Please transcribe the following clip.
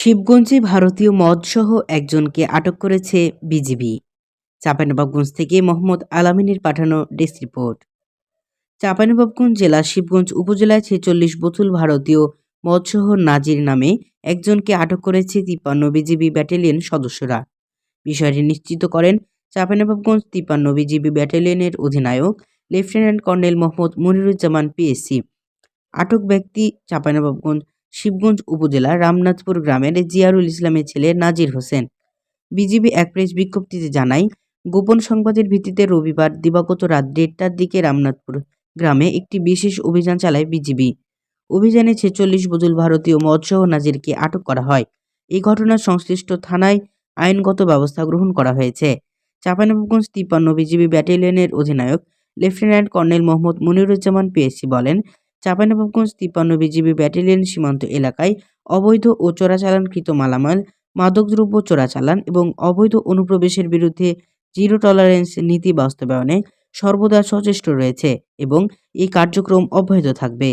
শিবগঞ্জে ভারতীয় মদসহ একজনকে আটক করেছে বিজিবি। চাঁপাইনবাবগঞ্জ থেকে মোহাম্মদ আলামিনের পাঠানো ডেস্ক রিপোর্ট। চাঁপাইনবাবগঞ্জ জেলার শিবগঞ্জ উপজেলায় ছেচল্লিশ বোতল ভারতীয় মদসহ নাজির নামে একজনকে আটক করেছে তিপ্পান্ন বিজিবি ব্যাটালিয়ন সদস্যরা। বিষয়টি নিশ্চিত করেন চাঁপাইনবাবগঞ্জ তিপ্পান্ন বিজিবি ব্যাটালিয়নের অধিনায়ক, lieutenant colonel Mohammad Moniruzzaman PSC. আটক ব্যক্তি চাঁপাইনবাবগঞ্জ শিবগঞ্জ উপজেলার রামনাথপুর গ্রামের জিয়ারুল ইসলামের ছেলে নাজির হোসেন। বিজিবি এক প্রেস বিজ্ঞপ্তিতে জানায়, গোপন সংবাদের ভিত্তিতে রবিবার দিবাগত রাত দেড়টার দিকে রামনাথপুর গ্রামে একটি বিশেষ অভিযান চালায় বিজিবি। অভিযানে ছেচল্লিশ বদুল ভারতীয় মদসহ নাজিরকে আটক করা হয়। এই ঘটনার সংশ্লিষ্ট থানায় আইনগত ব্যবস্থা গ্রহণ করা হয়েছে। চাঁপাইনবাবগঞ্জ তিপ্পান্ন বিজিবি ব্যাটালিয়নের অধিনায়ক lieutenant colonel Mohammad Moniruzzaman PSC বলেন চাঁপাইনবাবগঞ্জ তিপ্পান্ন বিজিবি ব্যাটালিয়ন সীমান্ত এলাকায় অবৈধ ও চোরাচালানকৃত মালামাল, মাদকদ্রব্য চোরাচালান এবং অবৈধ অনুপ্রবেশের বিরুদ্ধে জিরো টলারেন্স নীতি বাস্তবায়নে সর্বদা সচেষ্ট রয়েছে এবং এই কার্যক্রম অব্যাহত থাকবে।